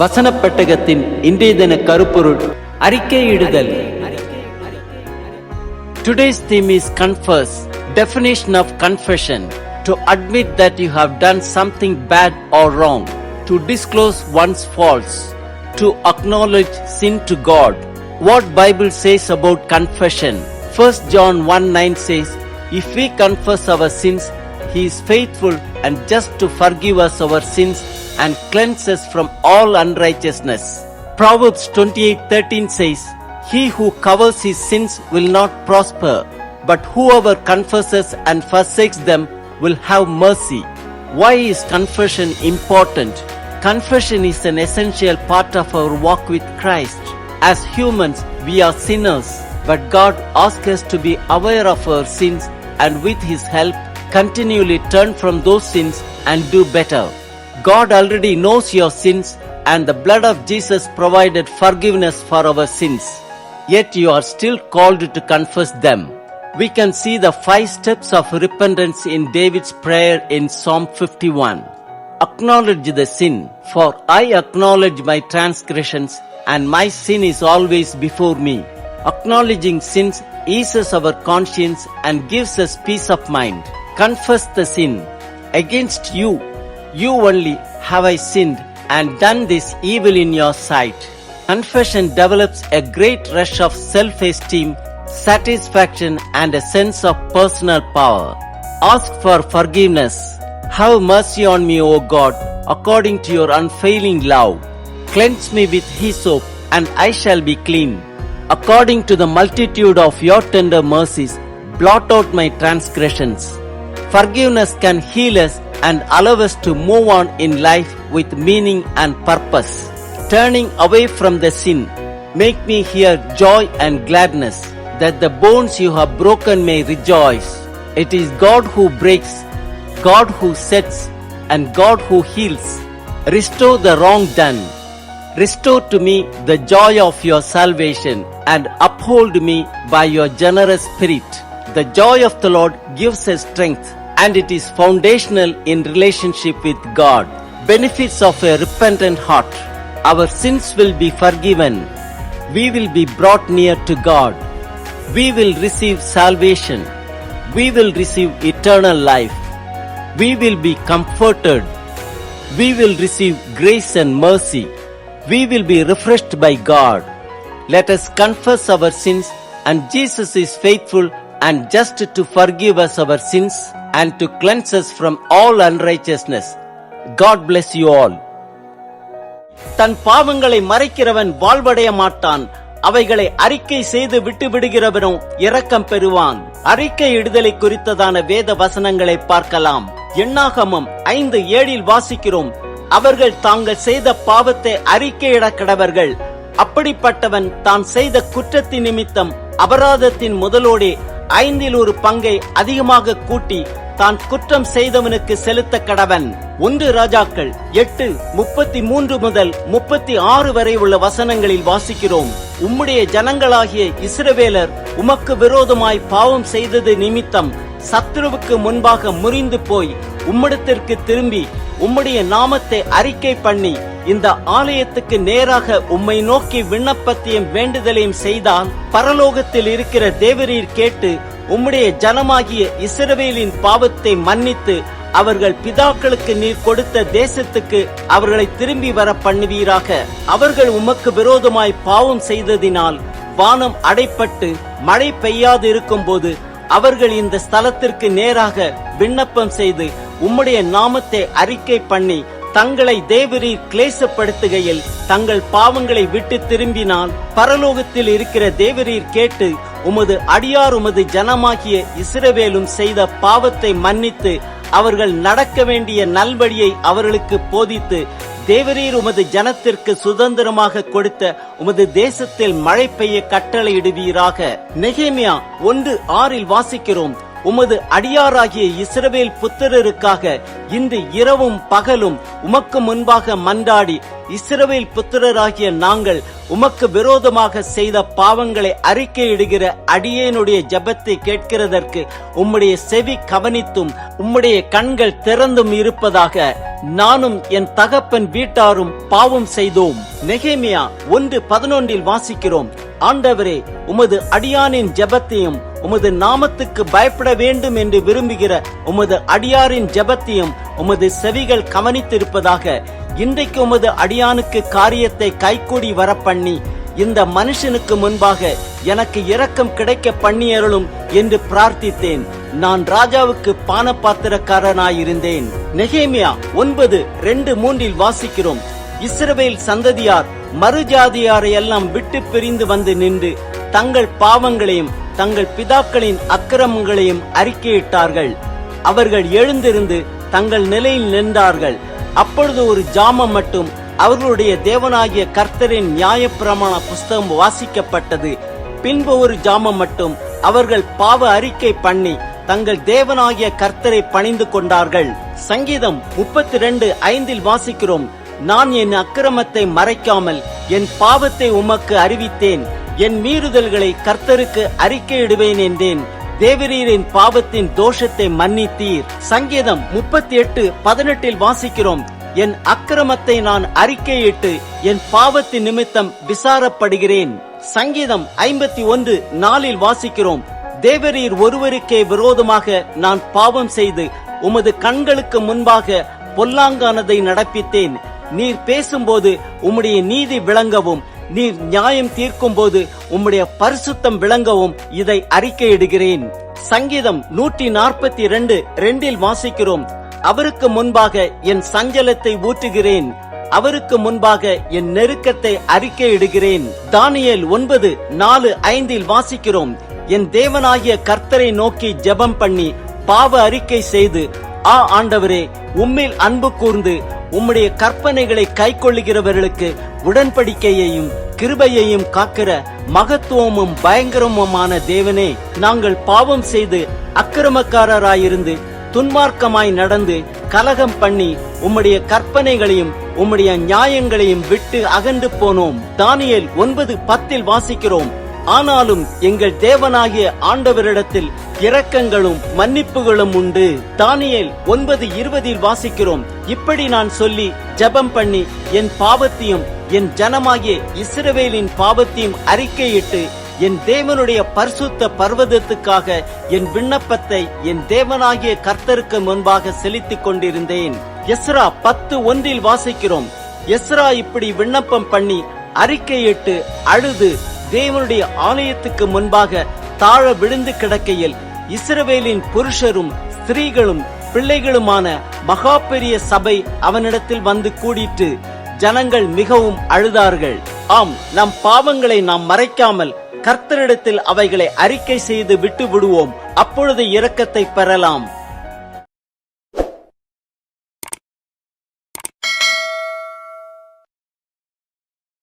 வசனப் பெட்டகத்தின் இன்றைய தின கருப்பொருள் அறிக்கையிடுதல் Today's theme is confess. Definition of confession. To admit that you have done something bad or wrong. To disclose one's faults. To acknowledge sin to God. What Bible says about confession? 1 John 1 9 says, If we confess our sins, He is faithful and just to forgive us our sins and cleanse us from all unrighteousness. Proverbs 28:13 says, He who covers his sins will not prosper, but whoever confesses and forsakes them will have mercy. Why is confession important? Confession is an essential part of our walk with Christ. As humans, we are sinners, but God asks us to be aware of our sins and with His help, continually turn from those sins and do better. God already knows your sins, and the blood of Jesus provided forgiveness for our sins. Yet you are still called to confess them. We can see the five steps of repentance in David's prayer in Psalm 51. Acknowledge the sin, for I acknowledge my transgressions, and my sin is always before me. Acknowledging sins eases our conscience and gives us peace of mind. Confess the sin. Against you, you only have I sinned and done this evil in your sight. Confession develops a great rush of self esteem, satisfaction, and a sense of personal power. Ask for forgiveness. Have mercy on me, O God, according to your unfailing love. Cleanse me with hyssop, and I shall be clean. According to the multitude of your tender mercies, blot out my transgressions. Forgiveness can heal us and allow us to move on in life with meaning and purpose. Turning away from the sin, make me hear joy and gladness, that the bones you have broken may rejoice. It is God who breaks, God who sets, and God who heals. Restore the wrong done. Restore to me the joy of your salvation and uphold me by your generous spirit. The joy of the Lord gives us strength and it is foundational in relationship with God. Benefits of a repentant heart. Our sins will be forgiven. We will be brought near to God. We will receive salvation. We will receive eternal life. We will be comforted. We will receive grace and mercy. We will be refreshed by God. Let us confess our sins, and Jesus is faithful and just to forgive us our sins and to cleanse us from all unrighteousness. God bless you all. தன் பாவங்களை மறைக்கிறவன் வாழ்வடைய மாட்டான். அவைகளை அறிக்கை செய்து விட்டு விடுகிறவனும் இரக்கம் பெறுவான். அறிக்கை இடுதலை குறித்ததான வேத வசனங்களை பார்க்கலாம். எண்ணாகமம் ஐந்து ஏழில் வாசிக்கிறோம். அவர்கள் தாங்கள் செய்த பாவத்தை அறிக்கையிட கடவர்கள். அப்படிப்பட்டவன் தான் செய்த குற்றத்தின் நிமித்தம் அபராதத்தின் முதலோடே ஐந்தில் ஒரு பங்கை அதிகமாக கூட்டி தான் குற்றம் செய்தவனுக்கு செலுத்த கடவன். ஒன்று ராஜாக்கள் எட்டு முப்பத்தி மூன்று முதல் முப்பத்தி ஆறு வரை உள்ள வசனங்களில் வாசிக்கிறோம். உம்முடைய ஜனங்களாகிய இஸ்ரவேலர் உமக்கு விரோதமாய் பாவம் செய்தது நிமித்தம் சத்ருவுக்கு முன்பாக முறிந்து போய் உம்மிடத்திற்கு திரும்பி உம்முடைய நாமத்தை அறிக்கை பண்ணி இந்த ஆலயத்துக்கு நேராக உம்மை நோக்கி விண்ணப்பத்தையும் வேண்டுதலையும் செய்தால் பரலோகத்தில் இருக்கிற தேவரீர் கேட்டு உம்முடைய ஜனமாகிய இஸ்ரவேலின் பாவத்தை மன்னித்து அவர்கள் பிதாக்களுக்கு நீர் கொடுத்த தேசத்துக்கு அவர்களை திரும்பி வர பண்ணுவீராக. அவர்கள் உமக்கு விரோதமாய் பாவம் செய்ததினால் வானம் அடைப்பட்டு மழை பெய்யாது இருக்கும்போது அவர்கள் இந்த ஸ்தலத்திற்கு நேராக விண்ணப்பம் செய்து உம்முடைய நாமத்தை அறிக்கை பண்ணி தங்களை தேவரீர் கிளேசப்படுத்துகையில் தங்கள் பாவங்களை விட்டு திரும்பினால் பரலோகத்தில் இருக்கிற தேவரீர் கேட்டு உமது அடியார் உமது ஜனமாகிய இஸ்ரவேலும் செய்த பாவத்தை மன்னித்து அவர்கள் நடக்க வேண்டிய நல்வழியை அவர்களுக்கு போதித்து தேவரீர் உமது ஜனத்திற்கு சுதந்திரமாக கொடுத்த உமது தேசத்தில் மழை பெய்ய கட்டளையிடுவீராக. நெகேமியா ஒன்று ஆறில் வாசிக்கிறோம். உமது அடியாராகிய இஸ்ரவேல் புத்திரருக்காக இன்று இரவும் பகலும் உமக்கு முன்பாக மன்றாடி இஸ்ரவேல் புத்திரராகிய நாங்கள் உமக்கு விரோதமாக செய்த பாவங்களை அறிக்கையிடுகிற அடியேனுடைய ஜெபத்தை கேட்கிறதற்கு உம்முடைய செவி கவனித்தும் உம்முடைய கண்கள் திறந்தும் இருப்பதாக நானும் என் தகப்பன் வீட்டாரும் பாவம் செய்தோம். நெகேமியா ஒன்று பதினொன்றில் வாசிக்கிறோம். ஆண்டவரே உமது அடியானின் ஜெபத்தையும் உமது நாமத்துக்கு பயப்பட வேண்டும் என்று விரும்புகிற உமது அடியாரின் ஜெபத்தையும் உமது செவிகள் கவனித்திருப்பதாக இன்றைக்கு உமது அடியானுக்கு காரியத்தை கைக்கூடி பண்ணி இந்த மனுஷனுக்கு முன்பாக எனக்கு இரக்கம் கிடைக்க பண்ணியருளும் என்று பிரார்த்தித்தேன். நான் ராஜாவுக்கு பானபாத்திரக்காரனாயிருந்தேன். நெகேமியா ஒன்பது ரெண்டு மூன்றில் வாசிக்கிறோம். இஸ்ரவேல் சந்ததியார் மறுஜாதியாரை எல்லாம் விட்டு பிரிந்து வந்து நின்று தங்கள் பாவங்களையும் தங்கள் பிதாக்களின் அக்கிரமங்களையும் அறிக்கையிட்டார்கள். அவர்கள் எழுந்திருந்து தங்கள் நிலையில் நின்றார்கள். அப்பொழுது ஒரு ஜாமம் மட்டும் அவர்களுடைய தேவனாகிய கர்த்தரின் நியாயப்பிரமாண புஸ்தகம் வாசிக்கப்பட்டது. பின்பு ஒரு ஜாமம் மட்டும் அவர்கள் பாவ அறிக்கை பண்ணி தங்கள் தேவனாகிய கர்த்தரை பணிந்து கொண்டார்கள். சங்கீதம் முப்பத்தி ரெண்டு ஐந்தில் வாசிக்கிறோம் நான் என் அக்கிரமத்தை மறைக்காமல் என் பாவத்தை உமக்கு அறிவித்தேன். என் மீறுதல்களை கர்த்தருக்கு அறிக்கையிடுவேன் என்றேன். தேவரீரின் பாவத்தின் தோஷத்தை மன்னித்தீர். சங்கீதம் முப்பத்தி எட்டு பதினெட்டில் வாசிக்கிறோம். என் அக்கிரமத்தை நான் அறிக்கையிட்டு என் பாவத்தின் நிமித்தம் விசாரப்படுகிறேன். சங்கீதம் ஐம்பத்தி ஒன்று நாளில் வாசிக்கிறோம். தேவரீர் ஒருவருக்கே விரோதமாக நான் பாவம் செய்து உமது கண்களுக்கு முன்பாக பொல்லாங்கானதை நடப்பித்தேன். நீர் பேசும்போது உம்முடைய நீதி விளங்கவும். நீர் நியாயம் தீர்க்கும் போது உம்முடைய பரிசுத்தம் விளங்கவும் இதை அறிக்கையிடுகிறேன். சங்கீதம் நூற்றி நாற்பத்தி ரெண்டு ரெண்டில் வாசிக்கிறோம். அவருக்கு முன்பாக என் சஞ்சலத்தை ஊற்றுகிறேன். அவருக்கு முன்பாக என் நெருக்கத்தை அறிக்கையிடுகிறேன். தானியேல் ஒன்பது நாலு ஐந்தில் வாசிக்கிறோம். என் தேவனாகிய கர்த்தரை நோக்கி ஜெபம் பண்ணி பாவ அறிக்கை செய்து ஆ ஆண்டவரே உம்மில் அன்பு கூர்ந்து உம்முடைய கற்பனைகளை கைக்கொள்ளுகிறவர்களுக்கு உடன்படிக்கையையும் கிருபையையும் காக்கிற மகத்துவமும் பயங்கரமுமான தேவனே நாங்கள் பாவம் செய்து அக்கிரமக்காரராயிருந்து துன்மார்க்கமாய் நடந்து கலகம் பண்ணி உம்முடைய கற்பனைகளையும் உம்முடைய நியாயங்களையும் விட்டு அகன்று போனோம். தானியேல் ஒன்பது பத்தில் வாசிக்கிறோம். ஆனாலும் எங்கள் தேவனாகிய ஆண்டவரிடத்தில் இரக்கங்களும் மன்னிப்புகளும் உண்டு. தானியல் ஒன்பது இருபதில் வாசிக்கிறோம். இப்படி நான் சொல்லி ஜெபம் பண்ணி என் பாவத்தையும் என் ஜனமாகிய இஸ்ரவேலின் பாவத்தையும் அறிக்கையிட்டு என் தேவனுடைய பரிசுத்த பர்வதத்துக்காக என் விண்ணப்பத்தை என் தேவனாகிய கர்த்தருக்கு முன்பாக செலுத்திக் கொண்டிருந்தேன். எஸ்ரா பத்து ஒன்றில் வாசிக்கிறோம். எஸ்ரா இப்படி விண்ணப்பம் பண்ணி அறிக்கையிட்டு அழுது தேவனுடைய ஆலயத்துக்கு முன்பாக தாழ விழுந்து கிடக்கையில் இஸ்ரவேலின் புருஷரும் ஸ்திரீகளும் பிள்ளைகளுமான மகா பெரிய சபை அவனிடத்தில் வந்து கூடிட்டு ஜனங்கள் மிகவும் அழுதார்கள். ஆம் நம் பாவங்களை நாம் மறைக்காமல் கர்த்தரிடத்தில் அவைகளை அறிக்கை செய்து விட்டு விடுவோம். அப்பொழுது இரக்கத்தை பெறலாம்.